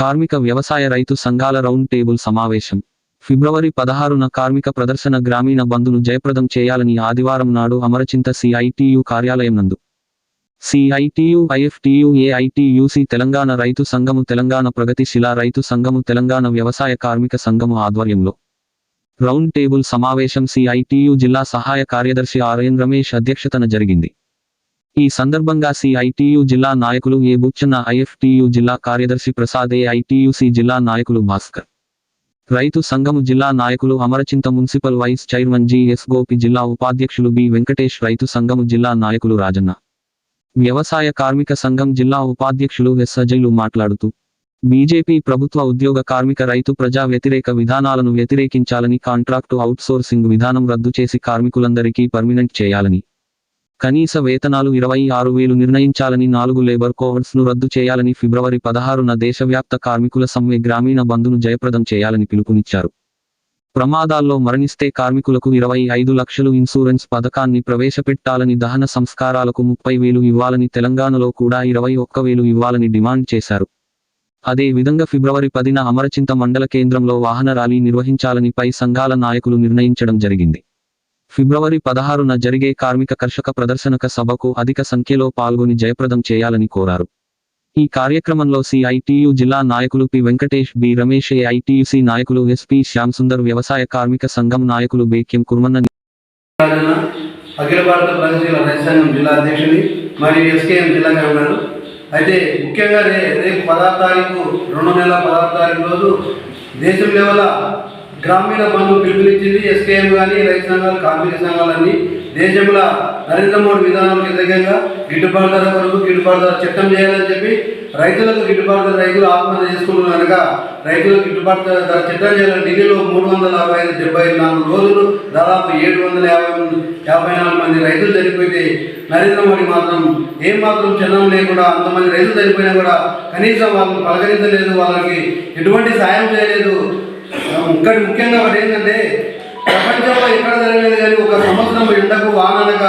కార్మిక వ్యవసాయ రైతు సంఘాల రౌండ్ టేబుల్ సమావేశం. ఫిబ్రవరి పదహారున కార్మిక ప్రదర్శన గ్రామీణ బంధును జయప్రదం చేయాలని ఆదివారం నాడు అమరచింత సిఐటియు కార్యాలయం నందు. సిఐటియు ఐఎఫ్టియు ఏఐటియుసి తెలంగాణ రైతు సంఘము తెలంగాణ ప్రగతిశిల రైతు సంఘము తెలంగాణ వ్యవసాయ కార్మిక సంఘము ఆధ్వర్యంలో. రౌండ్ టేబుల్ సమావేశం సిఐటియు జిల్లా సహాయ కార్యదర్శి ఆర్ఎన్ రమేష్ అధ్యక్షతన జరిగింది. ఈ సందర్భంగా సిఐటియు జిల్లా నాయకులు ఏ బుచ్చన్న ఐఎఫ్టియు జిల్లా కార్యదర్శి ప్రసాద్ ఏఐటియుసి జిల్లా నాయకులు భాస్కర్. రైతు సంఘము జిల్లా నాయకులు Amarchinta municipal vice chairman GS Gopi జిల్లా ఉపాధ్యక్షులు బి వెంకటేష్ రైతు సంఘము జిల్లా నాయకులు రాజన్న. వ్యవసాయ కార్మిక సంఘం జిల్లా ఉపాధ్యక్షులు ఎస్ అజయ్లు మాట్లాడుతూ బీజేపీ ప్రభుత్వ ఉద్యోగ కార్మిక రైతు ప్రజా వ్యతిరేక విధానాలను వ్యతిరేకించాలని కాంట్రాక్టు అవుట్సోర్సింగ్ విధానం రద్దు చేసి కార్మికులందరికీ పర్మినెంట్ చేయాలని కనీస వేతనాలు ఇరవై ఆరు వేలు నిర్ణయించాలని నాలుగు లేబర్ కోడ్స్ను రద్దు చేయాలని ఫిబ్రవరి పదహారున దేశవ్యాప్త కార్మికుల సమ్మె గ్రామీణ బంధును జయప్రదం చేయాలని పిలుపునిచ్చారు. ప్రమాదాల్లో మరణిస్తే కార్మికులకు ఇరవై ఐదు లక్షలు ఇన్సూరెన్స్ పథకాన్ని ప్రవేశపెట్టాలని దహన సంస్కారాలకు ముప్పై వేలు ఇవ్వాలని తెలంగాణలో కూడా ఇరవై ఒక్క వేలు ఇవ్వాలని డిమాండ్ చేశారు. అదే విధంగా ఫిబ్రవరి పదిన అమరచింత మండల కేంద్రంలో వాహన ర్యాలీ నిర్వహించాలని పై సంఘాల నాయకులు నిర్ణయించడం జరిగింది. ఫిబ్రవరి పదహారున జరిగే కార్మిక కర్షక ప్రదర్శనక సభకు అధిక సంఖ్యలో పాల్గొని జయప్రదం చేయాలని కోరారు. ఈ కార్యక్రమంలో సిఐటియు జిల్లా నాయకులు P. Venkatesh B. Ramesh AITUC నాయకులు ఎస్పి శ్యామ్ సుందర్ వ్యవసాయ కార్మిక సంఘం నాయకులు బేక్యం కుర్మన్న అఖిల భారత ప్రగతిశీల రైతాంగం జిల్లా అధ్యక్షుని మరియు ఎస్కేఎం జిల్లాగా కన్వీనర్ అయితే ముఖ్యంగా రే రేపు పదహారు తారీఖు రెండు నెలల పదహారు తారీఖు రోజు దేశం లెవెల గ్రామీణ బంధు పిలుపునిచ్చింది ఎస్కేఎం కానీ రైతు సంఘాలు కార్మిక సంఘాలన్నీ. దేశంలో నరేంద్ర మోడీ విధానం వ్యతిరేకంగా గిట్టుబాటు ధర కొరకు గిట్టుబాటు ధర చట్టం చేయాలని చెప్పి రైతులకు గిట్టుబాటు ధర రైతులు ఆత్మహత్య చేసుకుంటున్నారు కనుక రైతులకు గిట్టుబాటు ధర చట్టం చేయాలని ఢిల్లీలో మూడు వందల అరవై ఐదు డెబ్బై నాలుగు రోజులు దాదాపు ఏడు వందల యాభై యాభై నాలుగు మంది రైతులు చనిపోయితే నరేంద్ర మోడీ మాత్రం ఏం మాత్రం చిన్నం లేకుండా అంతమంది రైతులు చనిపోయినా కూడా కనీసం వాళ్ళని పలకరించలేదు వాళ్ళకి ఎటువంటి సాయం చేయలేదు. ఇంకటి ముఖ్యంగా ఒకటి ఏంటంటే ప్రపంచంలో ఎక్కడ జరగలేదు కానీ ఒక సంవత్సరం ఎండకు వాననక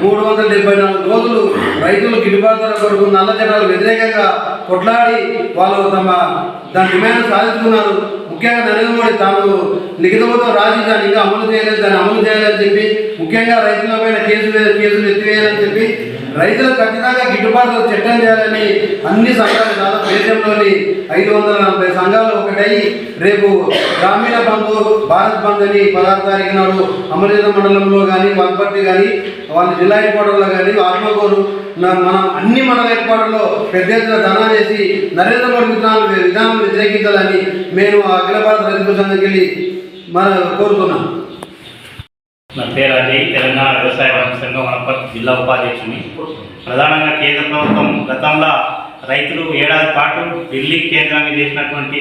మూడు వందల డెబ్బై నాలుగు రోజులు రైతులు గిట్టుబాటు ధర కొరకు నల్ల జనాలు వ్యతిరేకంగా కొట్లాడి వాళ్ళు తమ దాని డిమాండ్ సాధించుకున్నారు. ముఖ్యంగా నరేంద్ర మోడీ తాను లిఖితముతో రాజీ దాన్ని ఇంకా అమలు చేయలేదు దాన్ని అమలు చేయాలని చెప్పి ముఖ్యంగా రైతుల పైన కేసులు కేసులు ఎత్తివేయాలని చెప్పి రైతులకు ఖచ్చితంగా గిట్టుబాటు చట్టం చేయాలని అన్ని సంఘాలు దాదాపు దేశంలోని ఐదు వందల నలభై సంఘాలు ఒకటై రేపు గ్రామీణ బంధు భారత్ బంద్ అని పదహారు తారీఖు నాడు అమరేంద్ర మండలంలో కానీ వనపర్తి కానీ వాళ్ళ జిల్లా ఏర్పాటులో కానీ ఆత్మకూరు మనం అన్ని మన హెడ్ పెద్ద ఎత్తున ధనా చేసి నరేంద్ర మోడీ విధానం విధానం వ్యతిరేకించాలని మేము ఆ అఖిల భారత రైతు సంఘంకి వెళ్ళి మన కోరుతున్నాం నా పేరు అజయ్ తెలంగాణ వ్యవసాయ వర్గ సంఘం వనపర్తి జిల్లా ఉపాధ్యక్షుని. ప్రధానంగా కేంద్ర ప్రభుత్వం గతంలో రైతులు ఏడాది పాటు ఢిల్లీ కేంద్రంగా చేసినటువంటి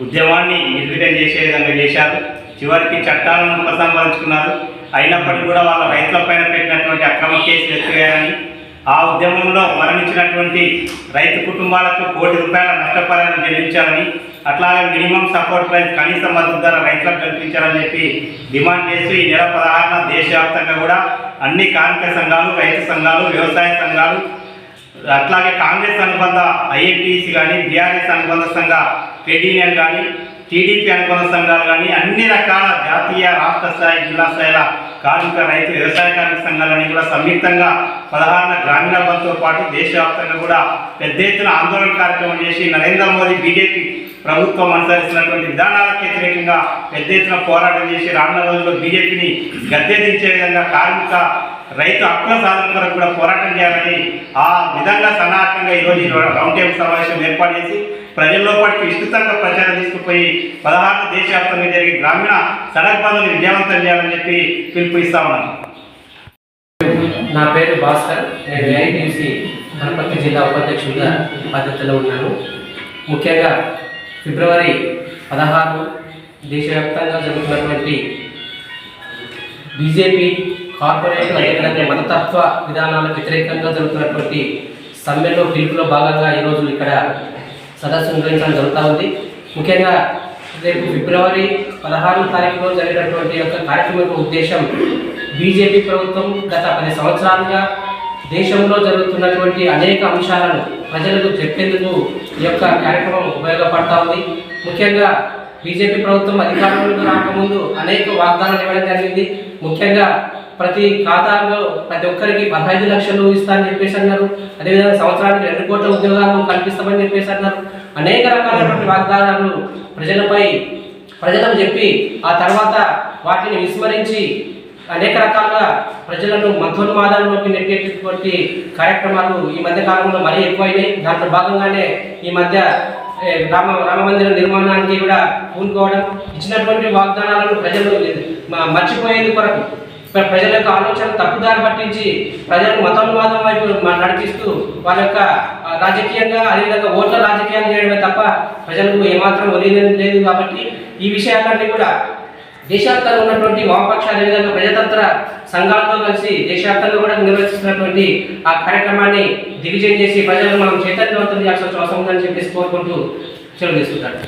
ఉద్యమాన్ని నిర్వీర్యం చేసే విధంగా చేశారు. చివరికి చట్టాలను ఉపసంహరించుకున్నారు. అయినప్పటికీ కూడా వాళ్ళ రైతుల పైన పెట్టినటువంటి అక్రమ కేసులు ఎత్తివేయాలని ఆ ఉద్యమంలో మరణించినటువంటి రైతు కుటుంబాలకు కోటి రూపాయల నష్టపరిహారం చెల్లించాలని అట్లాగే మినిమం సపోర్ట్ ప్రైస్ కనీస మద్దతు ధర రైతులకు కల్పించాలని చెప్పి డిమాండ్ చేస్తూ ఈ నెల పదహారున దేశవ్యాప్తంగా కూడా అన్ని కార్మిక సంఘాలు రైతు సంఘాలు వ్యవసాయ సంఘాలు అట్లాగే కాంగ్రెస్ అనుబంధ ఐఎన్టీసీ కానీ బీఆర్ఎస్ అనుబంధ సంఘ ట్రేడ్ యూనియన్ కానీ టీడీపీ అనుబంధ సంఘాలు కానీ అన్ని రకాల జాతీయ రాష్ట్ర స్థాయి జిల్లా స్థాయిల కార్మిక రైతు వ్యవసాయ కార్మిక సంఘాలన్నీ కూడా సంయుక్తంగా పదహారున గ్రామీణ బంద్తో పాటు దేశవ్యాప్తంగా కూడా పెద్ద ఎత్తున ఆందోళన కార్యక్రమం చేసి నరేంద్ర మోదీ బీజేపీ ప్రభుత్వం అనుసరిస్తున్నటువంటి విధానాలకు వ్యతిరేకంగా పెద్ద ఎత్తున పోరాటం చేసి రానున్న రోజుల్లో బీజేపీని గద్దెదించే విధంగా కార్మిక రైతు హక్కుల సాధన కొరకు కూడా పోరాటం చేయాలని ఆ విధంగా సనాతనంగా ఈరోజు ఈ రౌండ్ టేబుల్ సమావేశం ఏర్పాటు చేసి ప్రజల్లో పాటు విస్తృతంగా ప్రచారం తీసుకుపోయి పదహారు దేశవ్యాప్తంగా జరిగే గ్రామీణ సడక్ బంధుని విజయవంతం చేయాలని చెప్పి పిలుపు ఇస్తా ఉన్నాను. నా పేరు భాస్కర్. నేను ఏఐటీసీ వనపర్తి జిల్లా దేశవ్యాప్తంగా జరుగుతున్నటువంటి బీజేపీ కార్పొరేట్ అదేవిధంగా మతతత్వ విధానాలకు వ్యతిరేకంగా జరుగుతున్నటువంటి సమ్మెలో పిలుపులో భాగంగా ఈరోజు ఇక్కడ సదస్సు నిర్వహించడం జరుగుతూ ఉంది. ముఖ్యంగా రేపు ఫిబ్రవరి పదహారు తారీఖులో జరిగినటువంటి యొక్క కార్యక్రమం ఉద్దేశం బీజేపీ ప్రభుత్వం గత పది సంవత్సరాలుగా దేశంలో జరుగుతున్నటువంటి అనేక అంశాలను ప్రజలకు చెప్పేందుకు ఈ యొక్క కార్యక్రమం ఉపయోగపడతా ఉంది. ముఖ్యంగా బీజేపీ ప్రభుత్వం అధికారంలోకి రాకముందు అనేక వాగ్దానాలు ఇవ్వడం జరిగింది. ముఖ్యంగా ప్రతి ఖాతాలో ప్రతి ఒక్కరికి పదహైదు లక్షలు ఇస్తామని చెప్పేసి అన్నారు. అదేవిధంగా సంవత్సరానికి రెండు కోట్ల ఉద్యోగాలు కల్పిస్తామని చెప్పేసి అన్నారు. అనేక రకాలైనటువంటి వాగ్దానాలు ప్రజలపై ప్రజలకు చెప్పి ఆ తర్వాత వాటిని విస్మరించి అనేక రకాలుగా ప్రజలను మంత్రోన్మాదంలోకి నెట్టేటటువంటి కార్యక్రమాలు ఈ మధ్య కాలంలో మరీ ఎక్కువైనాయి. దాంట్లో భాగంగానే ఈ మధ్య రామ రామ మందిర నిర్మాణానికి కూడా పూనుకోవడం ఇచ్చినటువంటి వాగ్దానాలను ప్రజలు మర్చిపోయేందుకు కొరకు ప్ర- ప్రజల యొక్క ఆలోచన తప్పుదారి పట్టించి ప్రజలను మతంవాదం వైపు నడిపిస్తూ వాళ్ళ యొక్క రాజకీయంగా అదేవిధంగా ఓట్ల రాజకీయాలు చేయడమే తప్ప ప్రజలకు ఏమాత్రం వదిలేదు లేదు కాబట్టి ఈ విషయాలన్నీ కూడా దేశవ్యాప్తంగా ఉన్నటువంటి వామపక్ష అదేవిధంగా ప్రజాతంత్ర సంఘాలతో కలిసి దేశవ్యాప్తంగా కూడా నిర్వహిస్తున్నటువంటి ఆ కార్యక్రమాన్ని దిగ్విజయం చేసి ప్రజలను మనం చైతన్యవంతం చేయాల్సిన అవసరం ఉందని చెప్పేసి కోరుకుంటూ సెలవు తీసుకుంటాను.